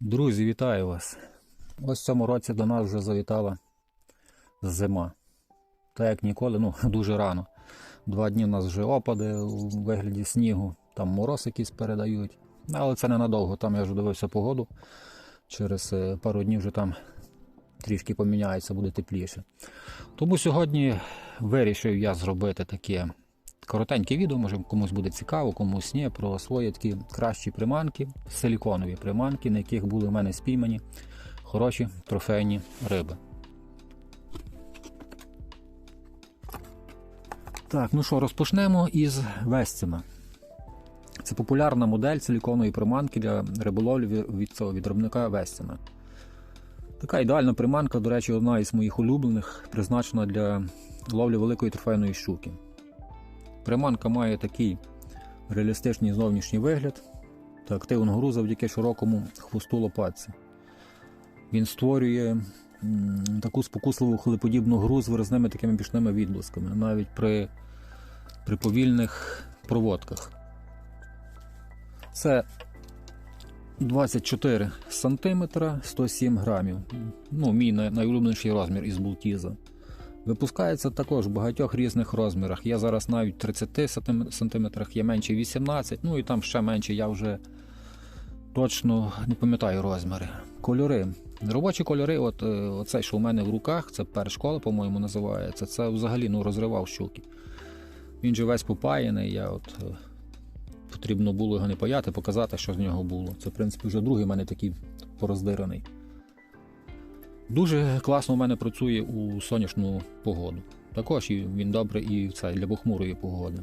Друзі, вітаю вас! Ось в цьому році до нас вже завітала зима. Та як ніколи, ну дуже рано. Два дні у нас вже опади у вигляді снігу, там мороз якийсь передають. Але це ненадовго, там я вже дивився погоду. Через е, пару днів вже там трішки поміняється, буде тепліше. Тому сьогодні вирішив я зробити таке коротеньке відео, може комусь буде цікаво, комусь ні, про свої такі кращі приманки, силіконові приманки, на яких були в мене спіймані хороші трофейні риби. Так, ну що, розпочнемо із вестями. Це популярна модель силіконової приманки для риболовлі від цього від виробника Вестіна. Така ідеальна приманка, до речі, одна із моїх улюблених, призначена для ловлі великої трофейної щуки. Приманка має такий реалістичний зовнішній вигляд та активну гру завдяки широкому хвосту лопатці. Він створює таку спокусливу хлиподібну гру з виразними такими бічними відблисками, навіть при, при повільних проводках. Це 24 см 107 грамів. Ну, мій найулюбленіший розмір із бултіза. Випускається також в багатьох різних розмірах. Є зараз навіть в 30 см, є менше 18 ну і там ще менше, я вже точно не пам'ятаю розміри. Кольори. Робочі кольори, от, е, оцей, що у мене в руках, це першкола, по-моєму, називається. Це взагалі ну, розривав щуки. Він же весь попаяний, я от е, потрібно було його не паяти, показати, що з нього було. Це, в принципі, вже другий в мене такий пороздираний. Дуже класно у мене працює у сонячну погоду. Також він добре і це, для похмурої погоди.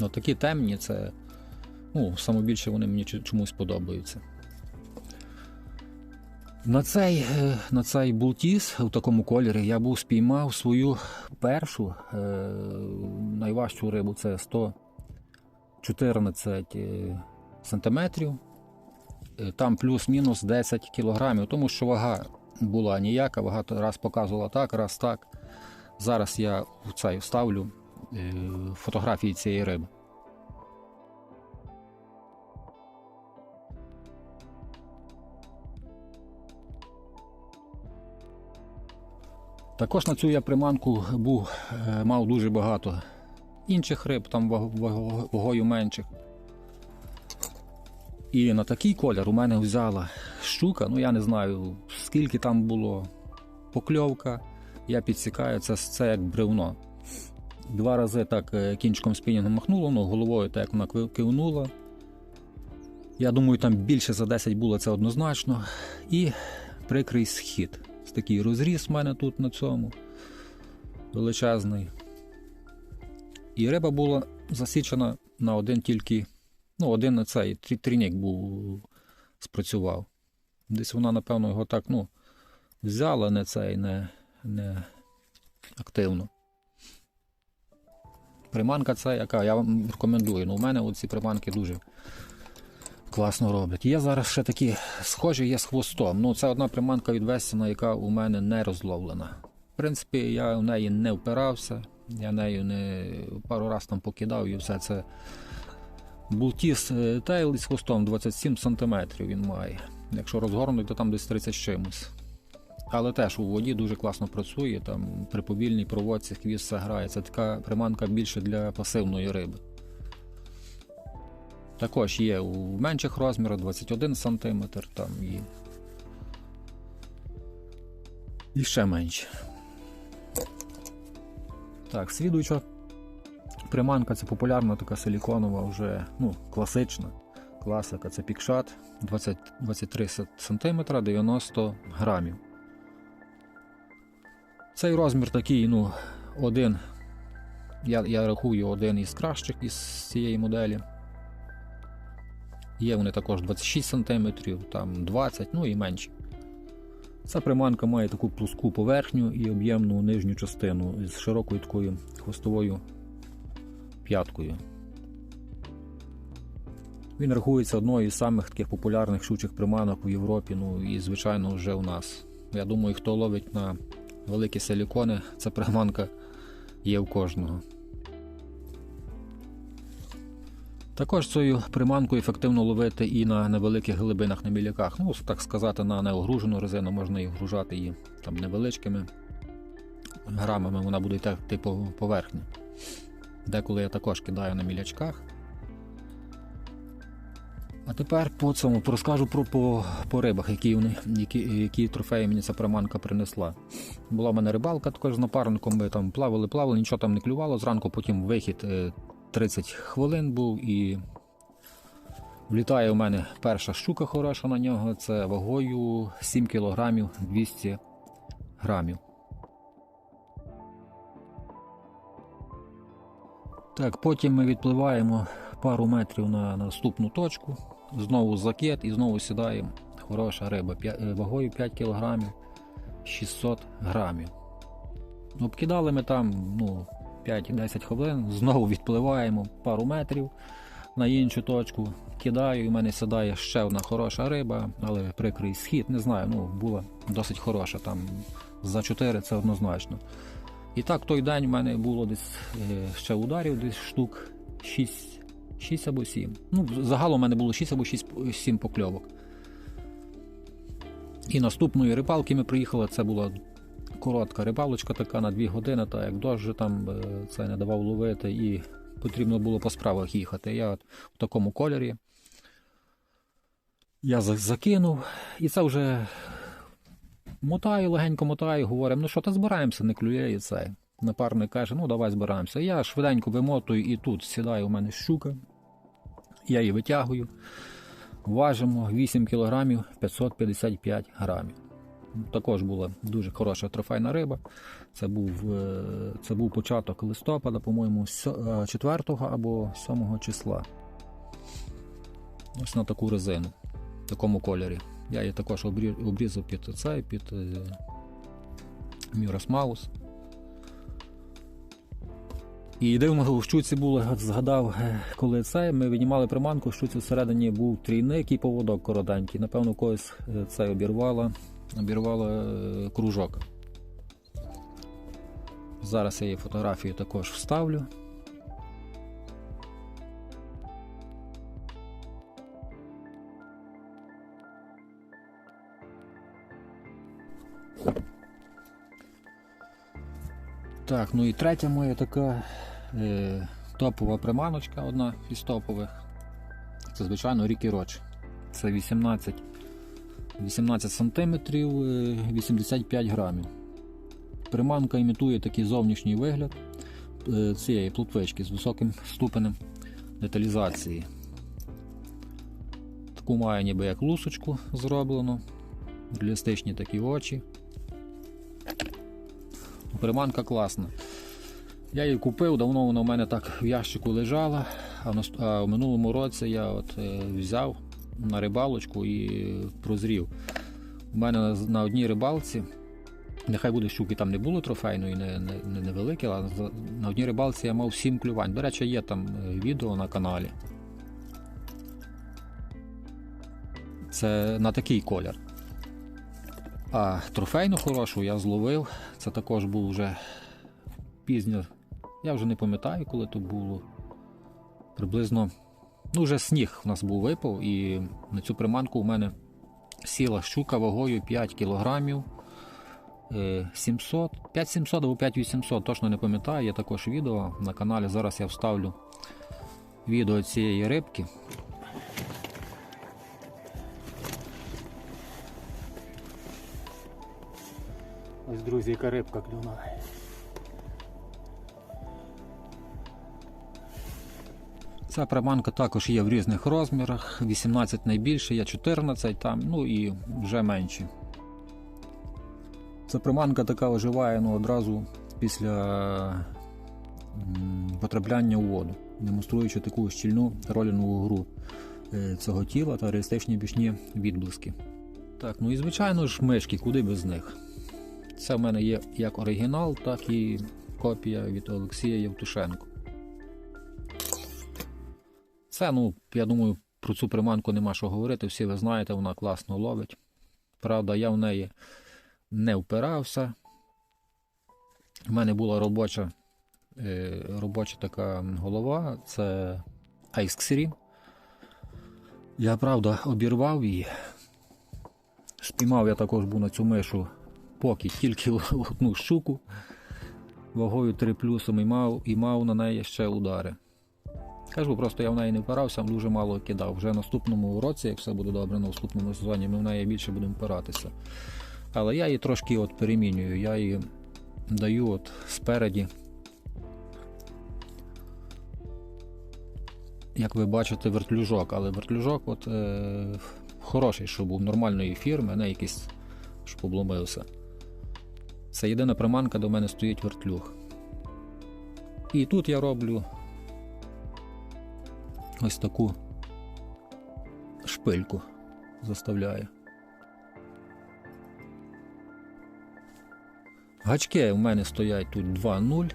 Ну, такі темні, це ну, саме більше вони мені чомусь подобаються. На цей, е, на цей бултіс у такому кольорі я був спіймав свою першу е, найважчу рибу це 114 е. Е, Там плюс-мінус 10 кілограмів, тому що вага була ніяка, вага то раз показувала так, раз так. Зараз я в цей вставлю е, фотографії цієї риби. Також на цю я приманку був, е, мав дуже багато інших риб, там ваг- ваг- вагою менших. І на такий колір у мене взяла щука, ну я не знаю скільки там було покльовка. Я підсікаю, це, це як бревно. Два рази так е, кінчиком спінінгу махнуло, ну головою так як вона кивнула. Я думаю, там більше за 10 було це однозначно. І прикрий схід. Такий розріз в мене тут на цьому величезний. І риба була засічена на один тільки, ну, один на цей трі- трійник був спрацював. Десь вона, напевно, його так, ну, взяла не цей, не, не активно. Приманка це яка, я вам рекомендую. Ну, у мене оці приманки дуже класно роблять. Є зараз ще такі схожі є з хвостом. Ну, це одна приманка від Вестіна, яка у мене не розловлена. В принципі, я в неї не впирався, я нею не пару раз там покидав і все це. Бултіс е, тейл із хвостом 27 см він має. Якщо розгорнути, то там десь 30 з чимось. Але теж у воді дуже класно працює, там при повільній проводці хвіст все грає. Це така приманка більше для пасивної риби. Також є у менших розмірах 21 см, там і. І ще менше. Так, слідуюча приманка це популярна така силіконова, вже ну, класична класика. Це пікшат 20, 23 см 90 грамів. Цей розмір такий, ну, один. Я, я рахую один із кращих із цієї моделі. Є вони також 26 см, там 20 ну і менші. Ця приманка має таку плоску поверхню і об'ємну нижню частину з широкою такою хвостовою п'яткою. Він рахується одною із самих таких популярних щучих приманок у Європі, ну і звичайно вже у нас. Я думаю, хто ловить на великі силікони, ця приманка є у кожного. Також цією приманкою ефективно ловити і на невеликих глибинах на міляках. Ну, так сказати, на неогружену резину можна і вгружати її там невеличкими грамами, вона буде йти по поверхні. Деколи я також кидаю на мілячках. А тепер по цьому розкажу про по, по рибах, які, вони, які, які трофеї мені ця приманка принесла. Була в мене рибалка також з напарником, ми там плавали, плавали, нічого там не клювало. Зранку потім вихід е, 30 хвилин був і влітає у мене перша щука хороша на нього. Це вагою 7 кг 200 грамів. Так, потім ми відпливаємо пару метрів на наступну точку, знову закид і знову сідає хороша риба е, вагою 5 кг 600 грамів. Обкидали ми там ну, 5-10 хвилин, знову відпливаємо пару метрів на іншу точку. Кидаю, і в мене сідає ще одна хороша риба, але прикрий схід, не знаю, ну була досить хороша, там за 4 це однозначно. І так той день в мене було десь е, ще ударів, десь штук 6, 6 або 7. Ну, загалом у мене було 6 або 6, 7 покльовок. І наступної рибалки ми приїхали, це була коротка рибалочка така на 2 години, та як дощ там е, це не давав ловити, і потрібно було по справах їхати. Я в такому кольорі. Я закинув, і це вже мотаю, легенько мотаю, говоримо, ну що, та збираємося, не клює і це. Напарник каже, ну давай збираємося. Я швиденько вимотую і тут сідає у мене щука. Я її витягую. Важимо 8 кг 555 грамів. Також була дуже хороша трофейна риба. Це був, е, це був початок листопада, по-моєму, 4 або 7 числа. Ось на таку резину, в такому кольорі. Я її також обрізав під цей, під е, Мюрас Маус. І дивно, в щуці було, згадав, е, коли це, ми віднімали приманку, в щуці всередині був трійник і поводок коротенький. Напевно, когось е, це обірвало, обірвало е, кружок. Зараз я її фотографію також вставлю. Так, ну і третя моя така топова приманочка, одна із топових. Це, звичайно, Рікі Роч. Це 18, 18 сантиметрів, е, 85 грамів. Приманка імітує такий зовнішній вигляд е, цієї плутвички з високим ступенем деталізації. Таку має ніби як лусочку зроблено, реалістичні такі очі. Приманка класна. Я її купив, давно вона у мене так в ящику лежала, а в, минулому році я от е, взяв на рибалочку і прозрів. У мене на, одній рибалці, нехай буде щуки там не було трофейної, не, не невеликі, але на одній рибалці я мав 7 клювань. До речі, є там е, відео на каналі. Це на такий колір. А трофейну хорошу я зловив. Це також був вже пізньо. Я вже не пам'ятаю, коли то було. Приблизно. Ну, вже сніг у нас був випав, і на цю приманку у мене сіла щука вагою 5 кілограмів. е, 700, 5700 або 5800, точно не пам'ятаю, є також відео на каналі. Зараз я вставлю відео цієї рибки. Ось, друзі, яка рибка клюнула. Ця приманка також є в різних розмірах. 18 найбільше, є 14 там, ну і вже менші. Ця приманка така оживає ну, одразу після потрапляння у воду, демонструючи таку щільну ролінову гру е, цього тіла та реалістичні бічні відблиски. Так, ну і звичайно ж мишки, куди без них. Це в мене є як оригінал, так і копія від Олексія Євтушенко. Це, ну, я думаю, про цю приманку нема що говорити. Всі ви знаєте, вона класно ловить. Правда, я в неї не впирався. У мене була робоча, е, робоча така голова. Це Айсксері. Я правда обірвав її. Спіймав я також був на цю мишу поки тільки одну щуку вагою 3 плюсом і мав, і мав на неї ще удари. Кажу, просто я в неї не впирався, дуже мало кидав. Вже наступному році, як все буде добре, на наступному сезоні, ми в неї більше будемо впиратися. Але я її трошки от перемінюю, я її даю от спереді. Як ви бачите, вертлюжок, але вертлюжок от, е, хороший, щоб був нормальної фірми, не якийсь, щоб обломився. Це єдина приманка, в мене стоїть вертлюг. І тут я роблю ось таку шпильку заставляю. Гачки у мене стоять тут 2-0.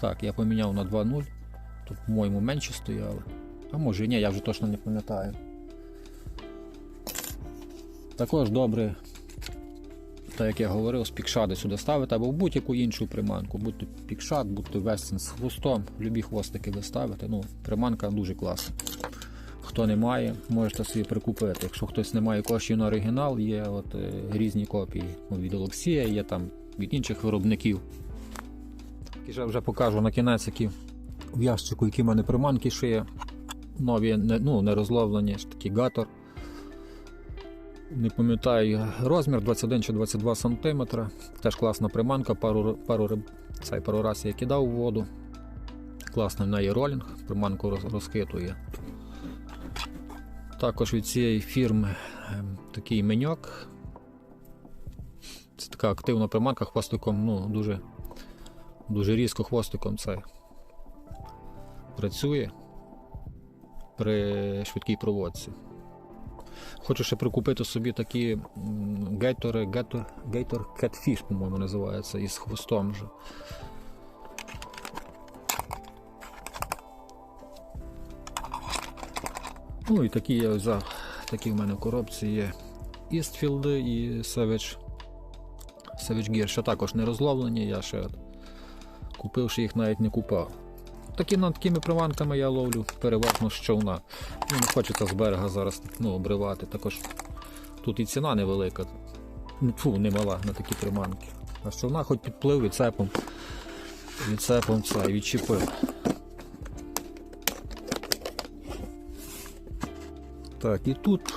Так, я поміняв на 2-0. Тут, по-моєму, менше стояли. А може і ні, я вже точно не пам'ятаю. Також добре, так як я говорив, з пікшади сюди ставити або в будь-яку іншу приманку. Будь то пікшат, будь то вестін з хвостом, любі хвостики ви. Ну, приманка дуже класна. Хто не має, можете собі прикупити. Якщо хтось не має коштів на оригінал, є от, е, різні копії Ну, від Олексія, є там від інших виробників. І вже, вже покажу на кінець, які в ящику, які в мене приманки ще є. Нові, не, ну, не розловлені, такі гатор. Не пам'ятаю розмір 21 чи 22 см. Теж класна приманка, пару, пару, цей, пару разів я кидав у воду. Класний в неї ролінг, приманку роз- розхитує. Також від цієї фірми ем, такий меньок. Це така активна приманка хвостиком, ну, дуже, дуже різко хвостиком це працює при швидкій проводці. Хочу ще прикупити собі такі гейтори, гейтор, гейтор Catfish, по-моєму, називається, із хвостом вже. Ну і такі я взяв, такі в мене коробці є Істфілди і Savage, Savage Gear, що також не розловлені, я ще купивши їх навіть не купав. Такі над такими приманками я ловлю переважно з човна. Ну, не хочеться з берега зараз ну, обривати. Також тут і ціна невелика. Ну, Фу, немала на такі приманки. А з човна хоч підплив відцепом. Відцепом це і відчепив. Так, і тут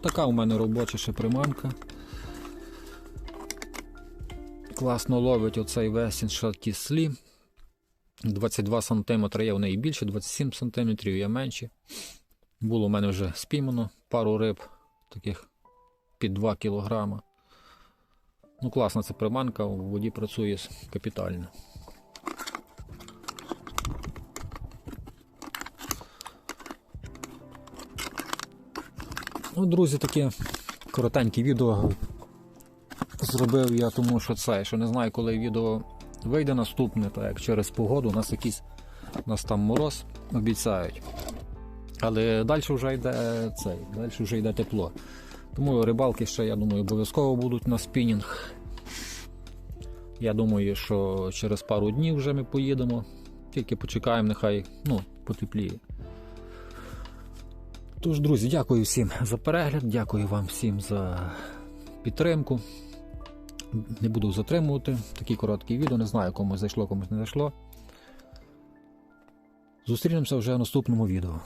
така у мене робоча ще приманка. Класно ловить оцей весін шатіслі. 22 см є в неї більше, 27 см є менше. Було в мене вже спіймано пару риб, таких під 2 кг. Ну, класна ця приманка, у воді працює капітально. Ну, друзі, таке коротеньке відео зробив я, тому що це, що не знаю, коли відео вийде наступне, так як через погоду, у нас якийсь у нас там мороз обіцяють. Але далі вже йде цей, далі вже йде тепло. Тому рибалки ще, я думаю, обов'язково будуть на спінінг. Я думаю, що через пару днів вже ми поїдемо. Тільки почекаємо, нехай ну, потепліє. Тож, друзі, дякую всім за перегляд, дякую вам всім за підтримку. Не буду затримувати такі короткі відео, не знаю, комусь зайшло, комусь не зайшло. Зустрінемося вже в наступному відео.